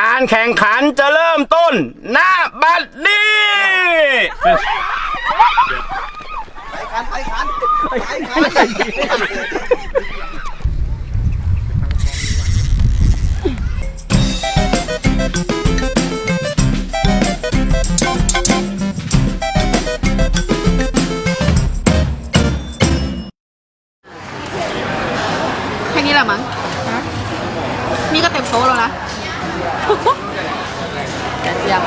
การแข่งขันจะเริ่มต้นณบัดนี้แค่นี้แหละมั้งนี่ก็เต็มโต๊ะแล้วนะ เยี่ยม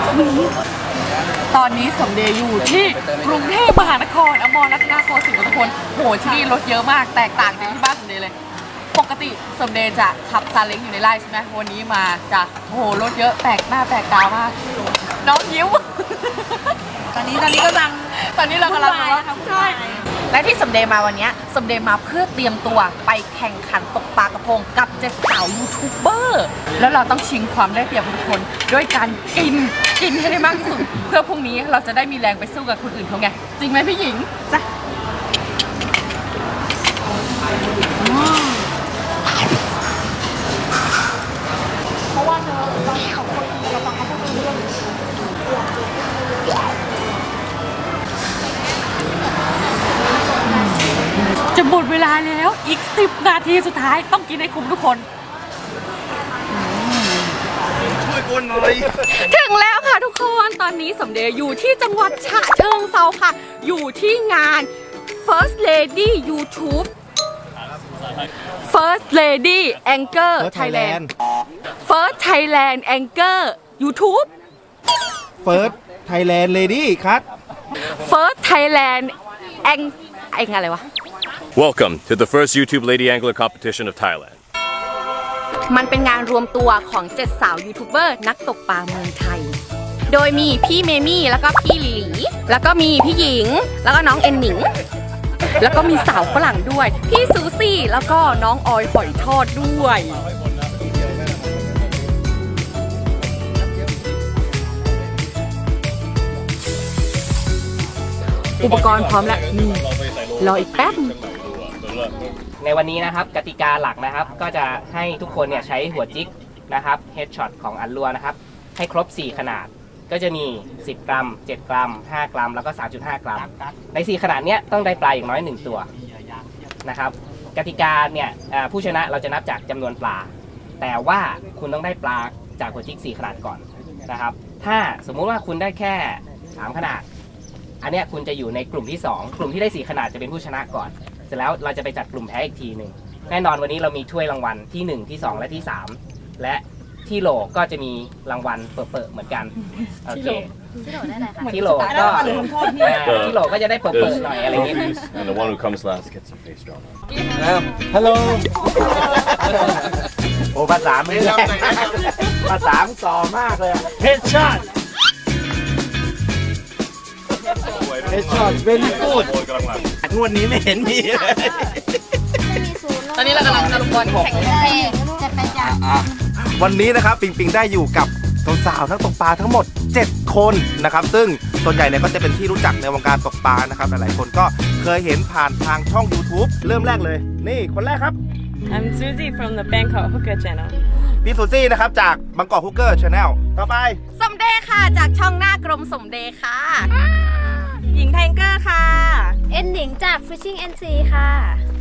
ตอนนี้สมเด็จอยู่ที่กรุงเทพมหานครอมรรัตนโกสินทร์มณฑลโหที่นี่รถเยอะมาก แตกต่างจากที่บ้านสมเด็จเลย ปกติสมเด็จจะขับซาเล้งอยู่ในไร่ใช่ไหมวันนี้มาจะโหรถเยอะแปลกหน้าแปลกตามาก น้องยิ้ว ตอนนี้ตอนนี้ก็ลังตอนนี้เรากำลังวุ่นวายนะคะใช่ และที่สมเด็จมาวันนี้สมเด็จมาเพื่อเตรียมตัวไปแข่งขันตกปลากระพงกับเจ็ดสาวยูทูบเบอร์แล้วเราต้องชิงความได้เปรียบทุกคนด้วยการกินกินให้ได้มากที่สุด เพื่อพรุ่งนี้เราจะได้มีแรงไปสู้กับคนอื่นเขาไงจริงไหมพี่หญิงจ้ะเพราะว่าเธอ จะหมดเวลาแล้วอีก 10 นาทีสุดท้ายต้องกินให้คุ้มทุกคน ช่วยกนหน่อยถึงแล้วค่ะทุกคนตอนนี้สมเด็จอยู่ที่จังหวัดฉะเชิงเซาค่ะ อยู่ที่งาน First Lady YouTube First Lady Anchor Thailand First Thailand Anchor YouTube เฟิร์สไทยแลนด์เลดี้ครับ First Thailand Ang ไอ้งอะไรวะ Welcome to the first YouTube Lady Angler competition of Thailand. มันเป็นงานรวมตัวของเจ็ดสาวยูทูบเบอร์นักตกปลาเมืองไทย โดยมีพี่เมมี่แล้วก็พี่หลีหลีแล้วก็มีพี่หญิง แล้วก็น้องเอ็นหนิง แล้วก็มีสาวฝรั่งด้วย พี่ซูซี่แล้วก็น้องออยหอยทอดด้วย อุปกรณ์พร้อมแล้วนี่รออีกแป๊บ ในวันนี้นะครับกติกาหลักนะครับ ก็จะให้ทุกคนเนี่ยใช้หัวจิกนะครับเฮดช็อตของอันลัวนะครับ ให้ครบ 4 ขนาดก็จะมี 10 กรัม 7 กรัม 5 กรัม แล้วก็ 3.5 กรัม ใน 4 ขนาดเนี้ยต้องได้ปลาอย่างน้อย 1 ตัวนะครับกติกาเนี่ยผู้ชนะเราจะนับจากจำนวนปลา แต่ว่าคุณต้องได้ปลาจากหัวจิก 4 ขนาดก่อนนะครับ ถ้าสมมุติว่าคุณได้แค่ 3 ขนาด อันเนี้ยคุณจะอยู่ในกลุ่มที่ 2 กลุ่มที่ได้ 4 ขนาดจะเป็นผู้ชนะก่อน ร็จแล้วเราจะไปจัดกลุ่มแพ้อีกทีหนึ่งแน่นอนวันนี้เรามีถ้วยรางวัลที่ 1 ที่ 2 และที่ 3 และที่โหลก็จะมีรางวัลเปิดๆเหมือนกันโอเคที่โหลก็อ่าที่โหลก็จะได้เปิดๆหน่อยอะไรอย่างเงี้ย and the one who comes last gets a face drawn on. ฮัลโหลโอ้ภาษาไม่แรงภาษามันต่อมากเลยเฮดช็อตเฮดช็อตเวลี่กูด งวดนี้ไม่เห็นมีเลยตอนนี้เรากำลังจะลงบอลแข่งกันวันนี้นะครับปิงปิงได้อยู่กับสาวๆทั้งตกปลาทั้งหมด 7 คนนะครับ ซึ่งส่วนใหญ่เนี่ยก็จะเป็นที่รู้จักในวงการตกปลานะครับ หลายๆคนก็เคยเห็นผ่านทางช่อง YouTube เริ่มแรกเลย นี่คนแรกครับ I'm Susie from the Bangkok Hooker Channel. พี่ซูซี่นะครับ จากบางกอกฮุกเกอร์ชาแนลต่อไป สมเด็จค่ะ จากช่องหน้ากรมสมเด็จค่ะ หญิงไทเกอร์ค่ะ เอ็นหนิงจาก Fishing NC ค่ะ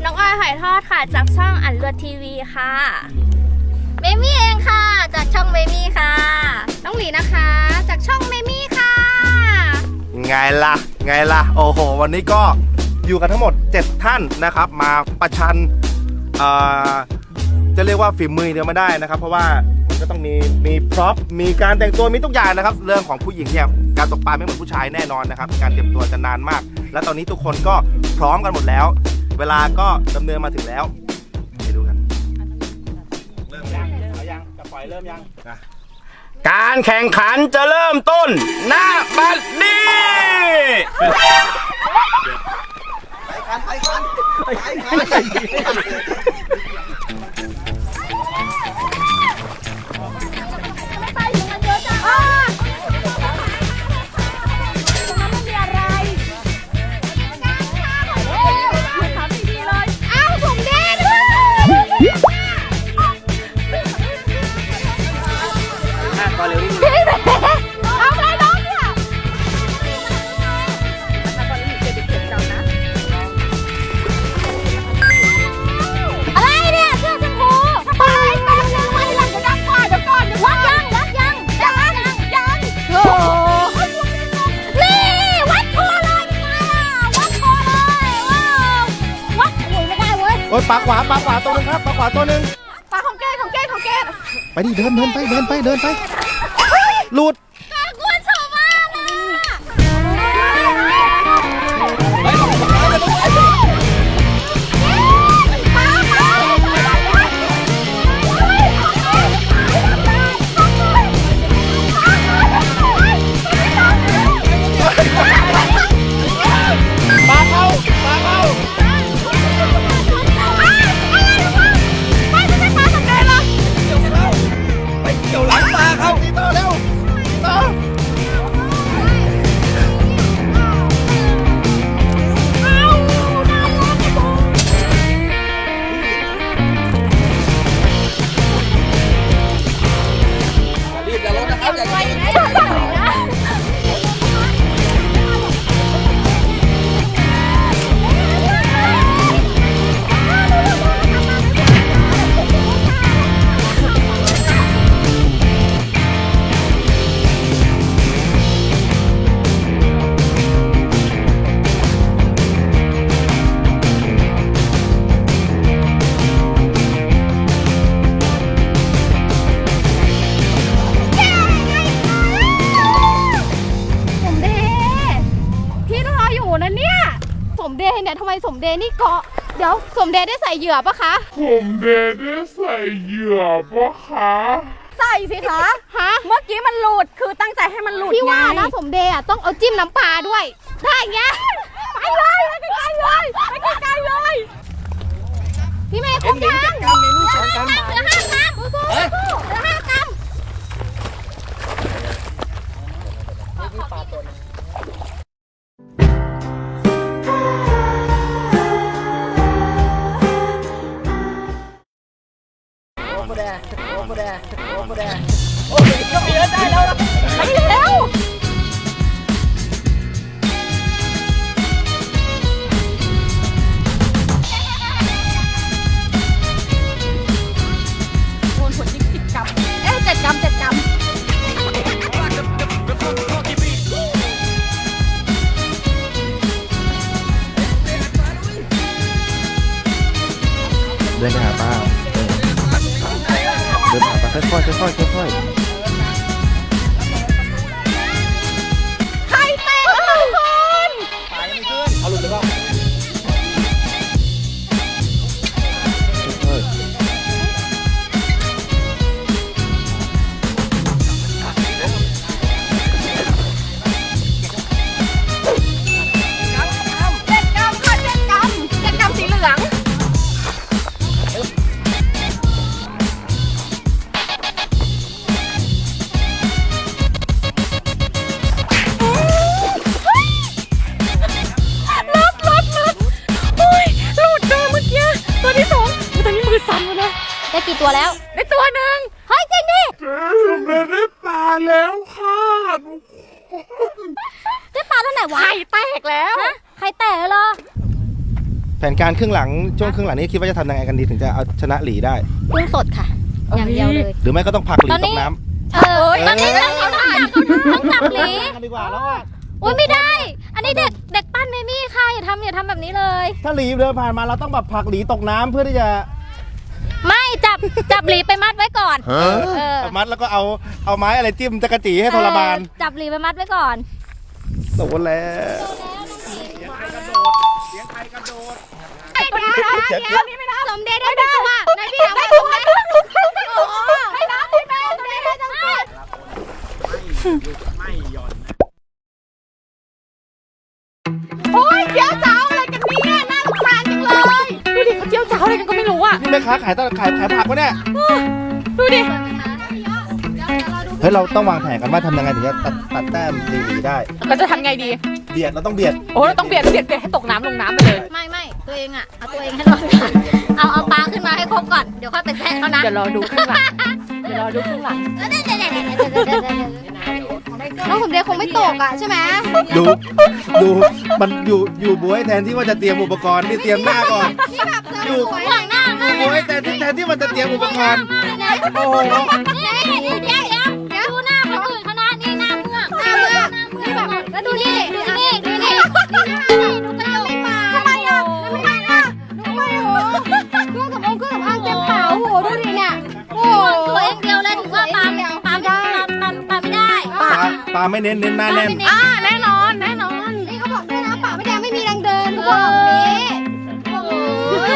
น้องออยหอยทอดค่ะ จากช่องอันเลือดทีวีค่ะ เมมี่เองค่ะ จากช่องเมมี่ค่ะ น้องหลีนะคะ จากช่องเมมี่ค่ะ ไงล่ะ ไงล่ะ โอ้โห วันนี้ก็อยู่กันทั้งหมด 7 ท่านนะครับ มาประชันเอ่อจะเรียกว่าฝีมือเดียวไม่ได้นะครับ เพราะว่ามันก็ต้องมีมีพร็อพมีการแต่งตัวมีทุกอย่างนะครับ เรื่องของผู้หญิงเนี่ย การตกปลาไม่เหมือนผู้ชายแน่นอนนะครับ การเตรียมตัวจะนานมาก และตอนนี้ทุกคนก็พร้อมกันหมดแล้ว เวลาก็ดำเนินมาถึงแล้วไปดูกันเริ่มยังเอายังจะปล่อยเริ่มยังการแข่งขันจะเริ่มต้นณบัดนี้อ้ วหนึงครับปลาขวาตัวหนึงปลาของเกดของเกดของเกดไปดิเดินเดินไปเดินไปเดินไปหลุด เดย์ได้ใส่เหยื่อปะคะ ผมเดได้ใส่เหยื่อปะคะ ใส่สิคะ ฮะ เมื่อกี้มันหลุด คือตั้งใจให้มันหลุดพี่ว่าไงนะสมเดย์อะต้องเอาจิ้มน้ำปลาด้วย ได้ไงไปเลยไปไกลๆเลยไปไกลๆเลย พี่เมย์ครบยังเหลือห้ากรัมเหลือห้ากรัมเหลือห้ากรัม ไปเร็วโด การครึ่งหลังช่วงครึ่งหลังนี้คิดว่าจะทำยังไงกันดีถึงจะเอาชนะหลีได้ กุ้งสดค่ะ อย่างเดียวเลย หรือไม่ก็ต้องผลักหลีตอนตนี้กน้ำ เออตอนนี้ต้องต้องจับต้องจับหลีกันดีกว่าแล้วอะอุ้ยไม่ได้ อันนี้เด็กเด็กปั้นเมมี่ค่ะอย่าทำอย่าทำแบบนี้เลย ถ้าหลีเดินผ่านมาเราต้องแบบผลักหลีตกน้ำเพื่อที่จะไม่จับจับหลีไปมัดไว้ก่อนเออเอามัดแล้วก็เอาเอาไม้อะไรจิ้มจักรจีให้ทรมานเออจับหลีไปมัดไว้ก่อน โดนแล้วไอ้ปลาเดี๋ย วนี้ไม่ได้สมเด็จได้ตัวไหนพี่อยากได้ตัวไหมโอ้ไม่ได้พี่แม่สมเด็จได้จังเลยโอ้ยเจียวจ้าวอะไรกันเนี่ยน่ารำคาญจังเลยดูดิเขาเจียวจ้าวอะไรกันก็ไม่รู้อะนี่แม่ค้าขายตลาดขายขายผักวะเนี่ยดูดิเฮ้ยเราต้องวางแผนกันว่าทำยังไงถึงจะตัดตัดแต้มหลีได้ เราจะทำไงดี เบียดเราต้องเบียด โอ้เราต้องเบียดเบียดเบียดให้ตกน้ำลงน้ำไปเลย ไม่ไม่ ตัวเองอะ เอาตัวเองให้รอดก่อนเอาเอาปลาขึ้นมาให้ครบก่อน เดี๋ยวค่อยไปแซะเขานะเดี๋ยวรอดูข้างหลังดี๋ยวรอดูข้างหลังน้องสมเด็จคงไม่ตกอะใช่ไหมดูดูมันอยู่อยู่บวยแทนที่ว่าจะเตรียมอุปกรณ์ที่เตรียมหน้าก่อน นี่แบบเสืออยู่ สวยหลังหน้าอยู่บวยแทนที่แทนที่มันจะเตรียมอุปกรณ์โอ้โหเดี๋ยวเดี๋ยวเดี๋ยวดูหน้าคนอื่นเขานะนี่หน้าเมือกหน้าเมือกนี่แบบแล้วดูนี่ดู ปลาปลาไม่เน้นเน้นหน้าแน่นอ่าแน่นอนแน่นอนนี่เขาบอกด้วยนะปากไม่แดงไม่มีแรงเดินเขาบอกแบบนี้โอ้ย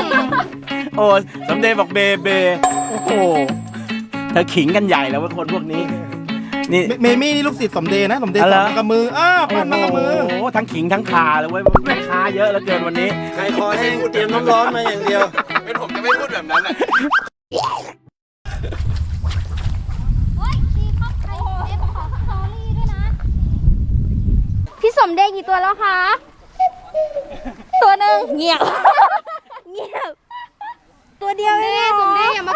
โอ้สำเดย์บอกเบเบโอ้โหเธอขิงกันใหญ่แล้วว่าคนพวกนี้ นี่ เมเมมี่นี่ลูกศิษย์สมเด็จนะสมเด็จอ๋อสเหรออนกับมืออ้าปั้นมากับมือ โอ้โหทั้งขิงทั้งคาเลยเว้ยแม่ค้าเยอะเหลือเกินวันนี้ ใครคอยให้กูเตรียมน้ำร้อนมาอย่างเดียว เป็นผมจะไม่พูดแบบนั้นอะ โอ้ยพี่ครอบใครเอ๊ะขอสตอรี่ด้วยนะ พี่ สมเด็จกี่ตัวแล้วคะ ตัวหนึ่งเงียบ เงียบ ตัวเดียวเองสมเด็จอย่ามา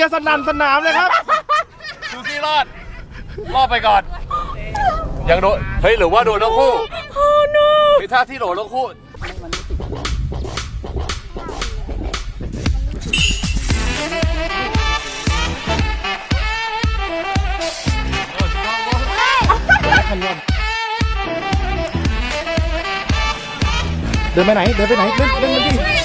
ชียร์สนั่นสนามเลยครับซูซี่รอด รอดไปก่อน ยังโดน เฮ้ย หรือว่าโดนทั้งคู่โอ้ no คือท่าที่โดนทั้งคู่เดินไปไหน เดินไปไหนเล่นเล่นมันดิ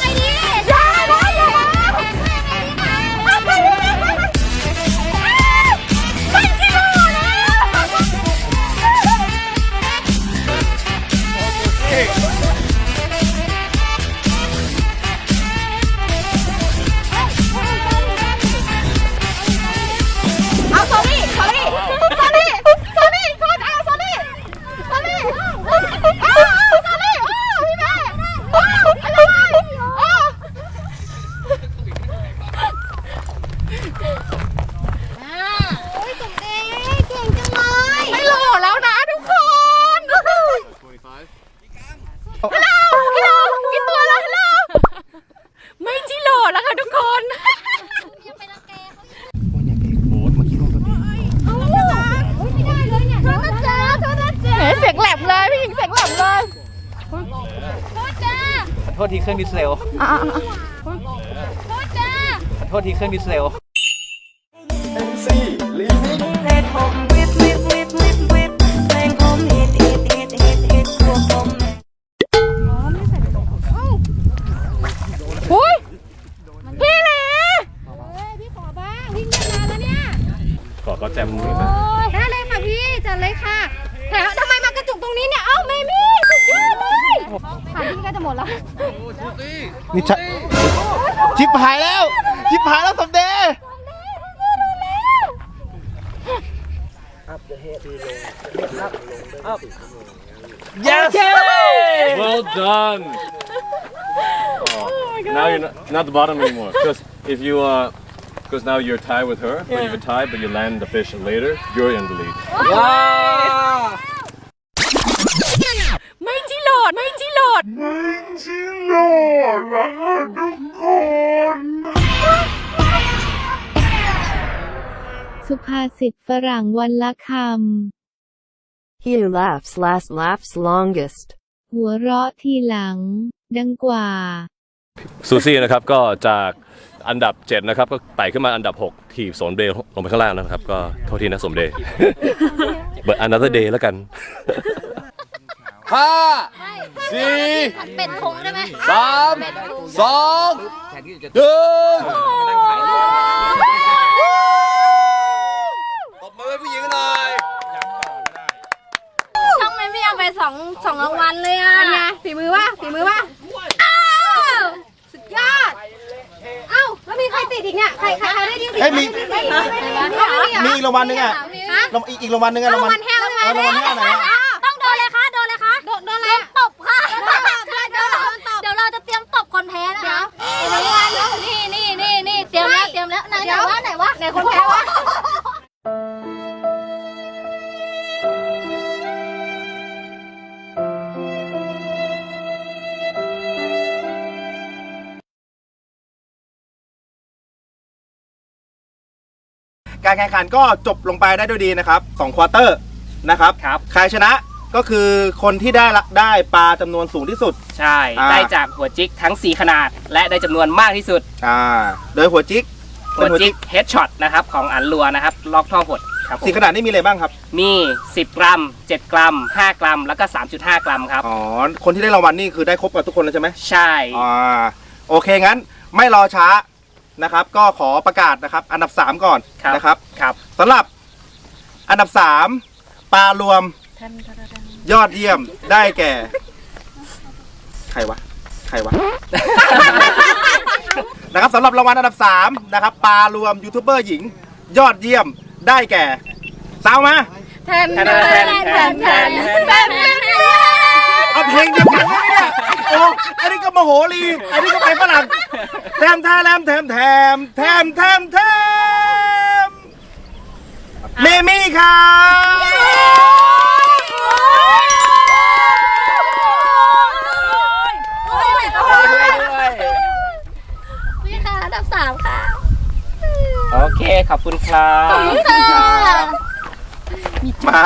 รื่องดิสเซลโทษจ้าโทษทีเครื่องดิสเซล อุ้ยพี่หลีเฮ้ยพี่ขอบ้าง วิ่งเล่นนานแล้วเนี่ย ขอเขาแจมมือโอ้ยได้เลยค่ะพี่จัดเลยค่ะแถมทำไมมากระจุกตรงนี้เนี่ย เอ้าเมมี่สุดยอดเลย ผ่านพี่ก็จะหมดแล้ว นี่ชะชิบหายแล้ว ชิบหายแล้วสมเด็จ Well done. Oh, now you're not, not the bottom anymore. Because if you uh, because now you're tied with her, but if you're tied, but you land the fish later, you're in the lead. ไ สุภาษิตฝรั่งวันละค He who laughs last laughs longest ำหัวเราะทีหลัง ดังกว่า ซูซี่นะครับก็จากอันดับ 7 นะครับ ก็ไต่ขึ้นมาอันดับ6ถีบสมเดย์ลงไปข้างล่างนะครับ ก็โทษทีนะสมเดย์ but another day แล้วกัน ห้า สี่เป็ดคงได้ไหมสามสองหนึ่งตบมือให้ผู้หญิงหน่อยช่องไม่ไม่เอาไปสองสองรางวัลเลยอะเป็นไงฝีมือวะฝีมือวะอ้าวสุดยอดเอ้าแล้วมีใครติดอีกเนี่ยใครใครใครได้ที่สิเฮ้ยมีไม่มีไม่มีไม่มีเหรอมีอีกรางวัลหนึงอะฮะรางอีกอีกรางวัลหนึงอะรางวัลแห้วใช่ไหมเออรางวัลแห้วไหนอะ ต้องโดนเลยค่ะโดนเลยค่ะโดนโดนอะไรโดนอะตบ ตบคนแพ้นะคะเดี๋ยวนี่นี่นี่นี่เตรียมแล้วเตรียมแล้วไหนไหนวะไหนวะไหนคนแพ้วะการแข่งขันก็จบลงไปได้ด้วยดีนะครับ2ควอเตอร์นะครับครับใครชนะ ก็คือคนที่ได้ละได้ปลาจำนวนสูงที่สุด ใช่ อ่า ได้จากหัวจิกทั้ง 4 ขนาด และได้จำนวนมากที่สุด อ่า โดยหัวจิกหัวจิกเฮดช็อตนะครับของอันลัวนะครับลอกท่อหดครับผมสี่ขนาดนี้มีอะไรบ้างครับ มี 10 กรัม 7 กรัม 5 กรัม แล้วก็ 3.5 กรัมครับ อ๋อ คนที่ได้รางวัลนี่คือได้ครบกับทุกคนแล้วใช่ไหมใช่ อ่าโอเคงั้นไม่รอช้านะครับ ก็ขอประกาศนะครับ อันดับ 3 ก่อนครับ นะครับครับ สำหรับอันดับ 3 ปลารวม ยอดเยี่ยมได้แก่ ใครวะ ใครวะ นะครับสำหรับรางวัลอันดับ 3 นะครับปลารวมยูทูบเบอร์หญิง ยอดเยี่ยมได้แก่สาวมาแทนแทนแทนแทนแทนแทนเอาเพลงเดียวกันไหมเนี่ยโอ้อันนี้ก็มโหรีอันนี้ก็เป็นฝรั่งแถมแถมแถมแถมแถมแถมแถมเมมี่ครับ นี่ค่ะอันดับสามค่ะ โอเค ขอบคุณครับมา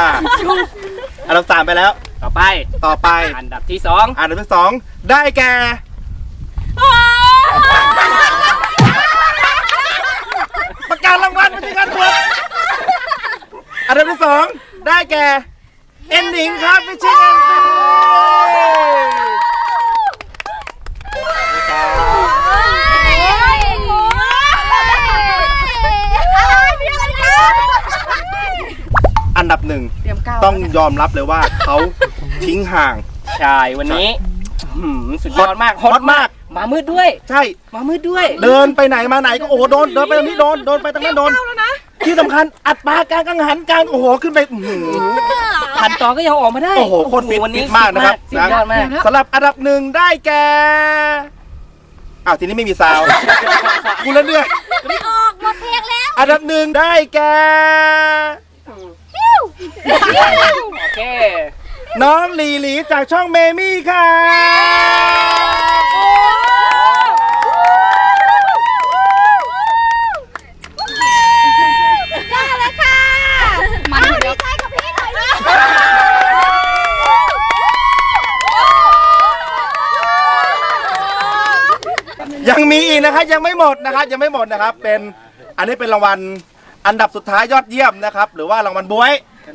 อันดับสามไปแล้ว ต่อไป ต่อไป อันดับที่อันดับที่สองได้แก่ประกาศรางวัลไม่ใช่การตรวจอันดับที่สองได้แก่ เอ็นหนิงครับไม่ใช่เอ็นซีอันดับหนึ่งเตรียมก้าวต้องยอมรับเลยว่า เขาทิ้งห่าง2ใช่วันนี้หืมสุดยอดมากฮอตมาก มามืดด้วย ใช่ มามืดด้วย เดินไปไหนมาไหนก็โอ้โหโดนเดินไปตรงนี้โดนโดนไปตรงนั้นโดน ที่สำคัญอัดปลากลางกังหันกลางโอ้โหขึ้นไปอื้อหือผ่านต่อก็ยังออกมาได้ โอ้โหโคตรฟิตวันนี้ฟิตมากนะครับสุดยอดมากสำหรับอันดับหนึ่งได้แก่ อ้าวทีนี้ไม่มีซาวด์ กูเล่นด้วยไม่ออกหมดเพลงแล้วอันดับหนึ่งได้แก่โอเค น้องลีหลีจากช่องเมมี่ค่ะได้ มีอีกนะครับยังไม่หมดนะครับยังไม่หมดนะครับ เป็นอันนี้เป็นรางวัลอันดับสุดท้ายยอดเยี่ยมนะครับ หรือว่ารางวัลบวย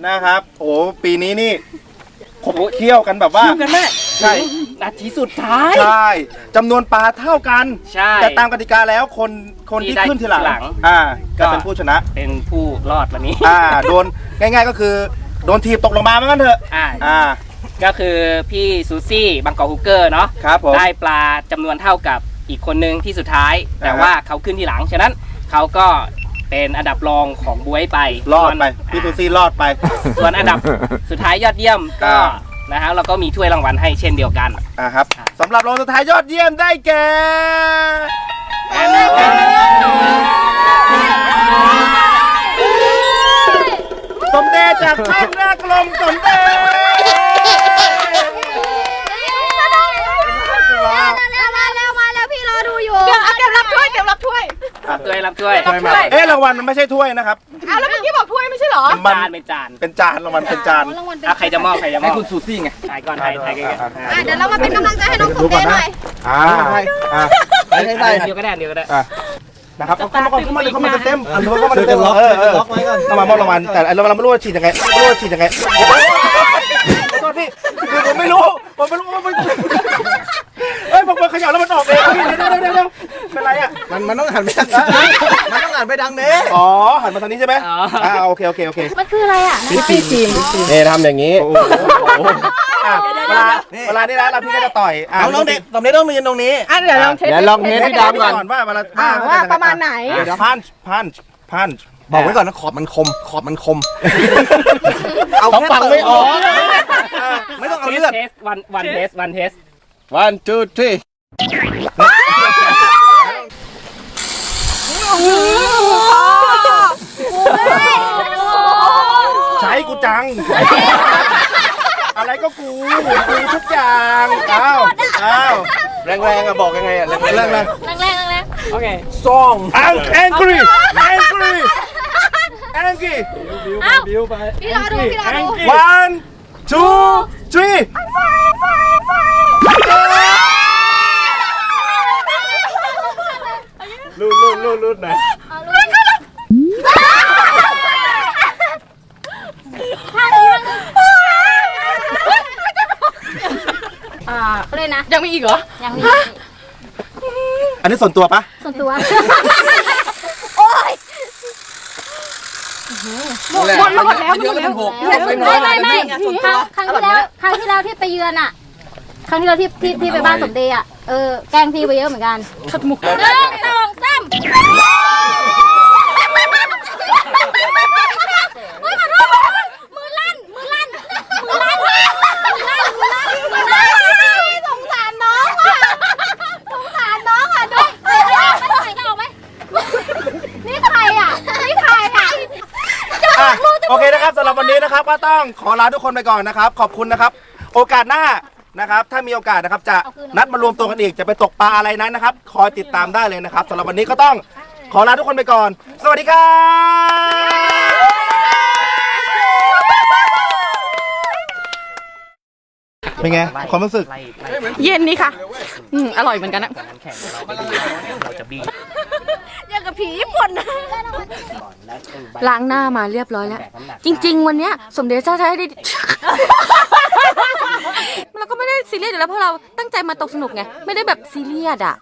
นะครับ โอ้โหปีนี้นี่ขบเคี่ยวกันแบบว่าคิวกันแม่ใช่นาทีสุดท้ายใช่จำนวนปลาเท่ากัน ใช่ แต่ตามกติกาแล้วคนคนที่ที่ได้ขึ้นทีหลังทีหลังอ่าก็ก็เป็นผู้ชนะ เป็นผู้รอดวันนี้อ่าโดนง่าย ๆ ก็คือโดนทีบตกลงมาเหมือนกันเถอะอ่าอ่าก็คือพี่ซูซี่บางกอกฮุกเกอร์เนาะครับผมได้ปลาจำนวนเท่ากับ อีกคนนึงที่สุดท้าย แต่อ่าฮะว่าเขาขึ้นทีหลัง ฉะนั้นเขาก็เป็นอันดับรองของบวยไปรอดไปส่วนพี่ตูซี่รอดไป ส่วนอันดับสุดท้ายยอดเยี่ยมก็อ่านะฮะเราก็มีถ้วยรางวัลให้เช่นเดียวกันอ่าครับสำหรับรองสุดท้ายยอดเยี่ยมได้แก่สมเด็จจากช่องหน้ากลมสมเด็จ มาแล้วมาแล้วพี่รอดูอยู่ เดี๋ยว เดี๋ยวรับถ้วยเดี๋ยวรับถ้วย รับถ้วยรับถ้วยรับถ้วยเอ๊ะรางวัลมันไม่ใช่ถ้วยนะครับเอาแล้วเมื่อกี้บอกถ้วยไม่ใช่เหรอมันจานเป็นจานเป็นจานรางวัลเป็นจานอะใครจะมอบใครจะมอบให้คุณซูซี่ไงถ่ายก่อนถ่ายถ่ายกันอะเดี๋ยวเรามาเป็นกำลังใจให้น้องสมเด็จหน่อยอ่าอ่าได้ได้ได้เดียวก็ได้เดียวก็ได้อะนะครับเข้ามาก่อนเข้ามาเข้ามาเต็มๆอะเข้ามาเต็มๆเออเออล็อกไว้ก่อนเข้ามามอบรางวัลแต่เราเราไม่รู้ว่าฉีดยังไงไม่รู้ว่าฉีดยังไงขอโทษพี่คือผมไม่รู้ ผมไม่รู้ว่ามันเอ้ยผมเขย่าแล้วมันออกเองพี่เดี๋ยวเดี๋ยวเดี๋ยวเดี๋ยวเป็นไรอะ มันมันต้องหันไปทางมันต้องหันไปทางนี้อ๋อ หันมาทางนี้ใช่ไหมอ่าโอเคโอเคโอเค มันคืออะไรอะนี่ทำอย่างนี้เวลานี้นะเราพี่ก็จะต่อยอะน้องน้องเด็กสมเด็จต้องยืนตรงนี้ อะเดี๋ยวลองเทสเดี๋ยวลองเทสพี่ดำก่อน ว่าเวลาอ่าว่าประมาณไหน พันพันพัน บอกไว้ก่อนนะขอบมันคม ขอบมันคม เอาต้องแค่ฟังไม่ออก ไม่ต้องเอาเทสเลือด เทสวันวันเทสวันเทส one two three ใช้กูจัง อะไรก็กูกูทุกอย่างอ้าวอ้าวแรงๆอะบอกยังไงอะแรงๆเรื่องอะไรแรงๆแรงโอเคซ่อง I'm angry angry angry ๆเอ้าพี่รอดูพี่รอดู one two three รูดรูดรูดรูดหน่อยอ่าเลยนะ ยังมีอีกเหรอ ยังมี อันนี้ส่วนตัวปะส่วนตัว โอ้ย หมดหมดแล้วหมดแล้วหมดแล้วไม่ไม่ไม่ครั้งครั้งที่แล้วครั้งที่แล้วที่ไปเยือนอะ ครั้งที่แล้วที่ที่ที่ไปบ้านสมเด็จอะเออแกล้งพี่ไปเยอะเหมือนกันขัดมุกหนึ่งสองสามเฮ้ยขอโทษขอโทษมือลั่น มือลั่น มือลั่น มือลั่น มือลั่น มือลั่นสงสารน้องอะ สงสารน้องอะด้วยไม่ใส่ไม่ออกไหมนี่ใครอะ นี่ใครอะ อะโอเคนะครับสำหรับวั นนี้นะครับก็ต้องขอลาทุกคนไปก่อนนะครับ ขอบคุณนะครับ โอกาสหน้านะครับ ถ้ามีโอกาสนะครับจะนัดมารวมตัวกันอีกจะไปตกปลาอะไรนั้นนะครับ คอยติดตามได้เลยนะครับสำหรับวันนี้ก็ต้องขอลาทุกคนไปก่อน สวัสดีครับเป็นไงความรู้สึก เย็นนี่ค่ะ อืมอร่อยเหมือนกันนะน้ำแข็งเราไปดูเราจะบีบ อย่างกับผีญี่ปุ่นก่อนแล้วเป็นใบล้างหน้ามาเรียบร้อยแล้วแบกน้ำหนักจริง ๆ วันเนี้ยสมเด็จเจ้าจะให้ได้ เราก็ไม่ได้ซีเรียสอยู่แล้วเพราะเราตั้งใจมาตกสนุกไง ไม่ได้แบบซีเรียสอะ